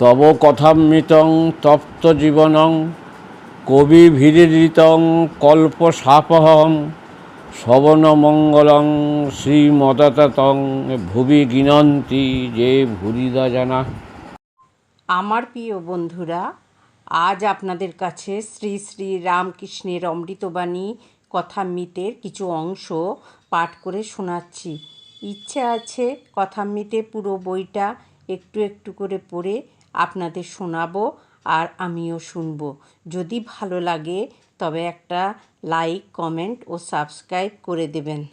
তব কথামৃতং তপ্ত জীবনং কবি ভিরিতং কল্পসাপহম শ্রবণমঙ্গলং শ্রীমদতং ভুবি গিনন্তি, যে ভুরিদা জানা। আমার প্রিয় বন্ধুরা, আজ আপনাদের কাছে শ্রী শ্রী রামকৃষ্ণের অমৃতবাণী কথামৃতের কিছু অংশ পাঠ করে শোনাচ্ছি। ইচ্ছে আছে কথামৃতে পুরো বইটা একটু একটু করে পড়ে আপনাদের শোনাবো আর আমিও শুনব। যদি ভালো লাগে, তবে একটা লাইক, কমেন্ট ও সাবস্ক্রাইব করে দেবেন।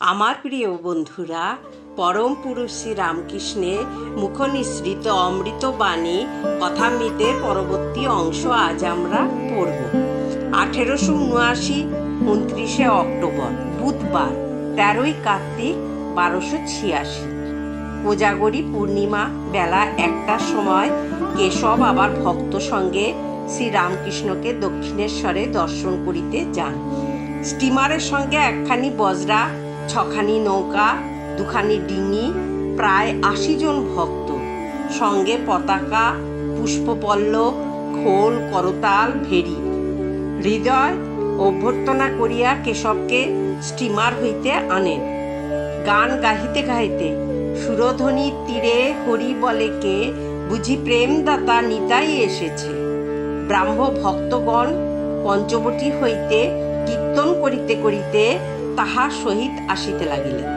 আমার প্রিয় বন্ধুরা, পরম পুরুষ শ্রী রামকৃষ্ণের মুখনিসৃত অমৃতবাণী কথামৃতের পরবর্তী অংশ আজ আমরা পড়ব। আঠেরোশো উনআশি, উনত্রিশে অক্টোবর, বুধবার, তেরোই কার্তিক, বারোশো ছিয়াশি। কোজাগরী পূর্ণিমা বেলা একটার সময় কেশব আবার ভক্ত সঙ্গে শ্রীরামকৃষ্ণকে দক্ষিণেশ্বরে দর্শন করিতে যান। স্টিমারের সঙ্গে একখানি বজরা, ছখানি নৌকা, দুখানি ডিঙি, প্রায় আশি জন ভক্ত। সঙ্গে পতাকা, পুষ্পপল্লব, খোল, করতাল ভেরি হৃদয় অভ্যর্থনা করিয়া কেশবকে স্টিমার হইতে আনেন। গান গাহিতে গাহিতে সুরধ্বনির তীরে হরি বলে কে? বুঝি প্রেমদাতা নিতাই এসেছে। ব্রাহ্ম ভক্তগণ পঞ্চবটী হইতে কীর্তন করিতে করিতে তাহার সহিত আসিতে লাগিলেন।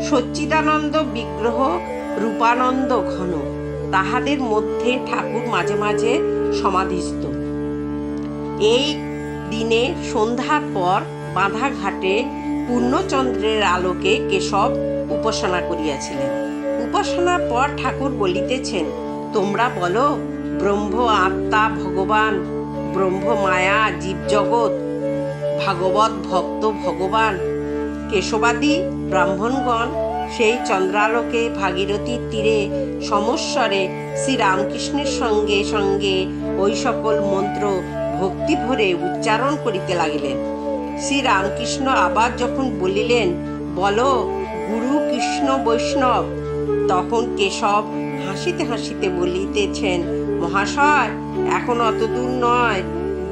সচ্চিদানন্দ বিগ্রহ, রূপানন্দ ঘন, তাহাদের মধ্যে ঠাকুর মাঝে মাঝে সমাধিস্থ। এই দিনে সন্ধ্যার পর বাঁধাঘাটে পূর্ণচন্দ্রের আলোকে কেশব উপাসনা করিয়াছিলেন। উপাসনার পর ঠাকুর বলিতেছেন, তোমরা বলো, ব্রহ্ম আত্মা ভগবান, ব্রহ্ম মায়া জীবজগৎ, ভাগবত ভক্ত ভগবান, কেশবাদী ব্রাহ্মণগণ, সেই চন্দ্রালোকে ভাগীরথীর তীরে সমস্বরে শ্রীরামকৃষ্ণের সঙ্গে সঙ্গে ওই সকল মন্ত্র ভক্তি ভরে উচ্চারণ করিতে লাগিলেন। শ্রীরামকৃষ্ণ আবার যখন বলিলেন, বলো গুরু কৃষ্ণ বৈষ্ণব। তখন কেশব হাসিতে হাসিতে বলিতেছেন, মহাশয়, এখন অত দূর নয়।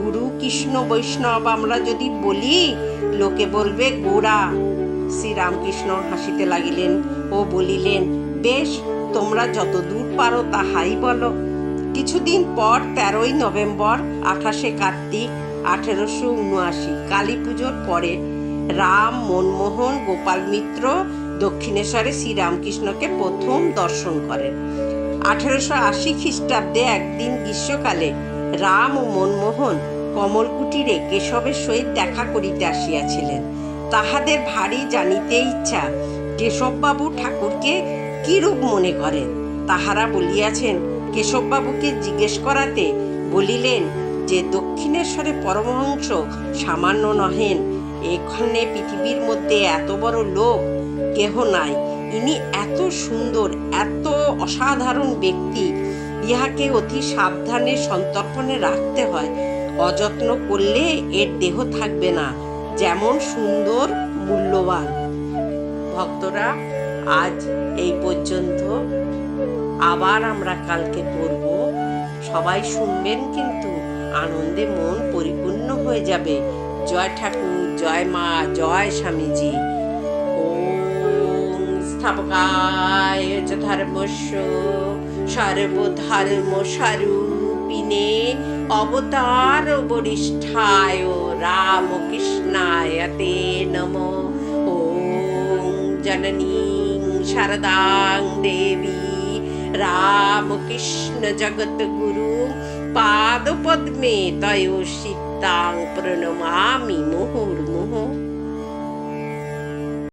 গুরু কৃষ্ণ বৈষ্ণব আমরা যদি বলি, লোকে বলবে গোড়া শ্রীরামকৃষ্ণ হাসিতে লাগিলেন ও বলিলেন, বেশ, তোমরা যত দূর পারো তাহাই বলো। কিছুদিন পর তেরোই নভেম্বর আঠাশে কার্তিক আঠেরোশো উনআশি কালী পুজোর পরে রাম, মনমোহন, গোপাল মিত্র দক্ষিণেশ্বরে শ্রীরামকৃষ্ণকে প্রথম দর্শন করেন। আঠেরোশো আশি খ্রিস্টাব্দে একদিন গ্রীষ্মকালে রাম ও মনমোহন কমলকুটিরে কেশবের সহিত দেখা করিতে আসিয়াছিলেন। তাহাদের ভারী জানিতে ইচ্ছা, কেশববাবু ঠাকুরকে কিরূপ মনে করেন? তাহারা বলিয়াছেন, কেশববাবুকে জিজ্ঞেস করাতে বলিলেন যে, দক্ষিণেশ্বরে পরমহংস সামান্য নহেন, এখানে পৃথিবীর মধ্যে এত বড় লোক কেহ নাই। ইনি এত সুন্দর, এত অসাধারণ ব্যক্তি। ইহাকে অতি সাবধানে সন্তর্পণে রাখতে হয়। অযত্ন করলে এর দেহ থাকবে না। যেমন সুন্দর, মূল্যবান। ভক্তরা, আজ এই পর্যন্ত। আবার আমরা কালকে পড়ব। সবাই শুনবেন কিন্তু আনন্দে মন পরিপূর্ণ হয়ে যাবে। জয় ঠাকুর, জয় মা, জয় স্বামীজি। ওম স্থাপকায় চ ধর্মস্য সর্বধর্ম স্বরূপিনে অবতার বরিষ্ঠায় রামকৃষ্ণায় তে নম। ওম জননী শারদাং দেবী রামকৃষ্ণ জগৎগুরু পাদপদ্মে তয় সীতাং প্রণমামি মুহুর্মুহু।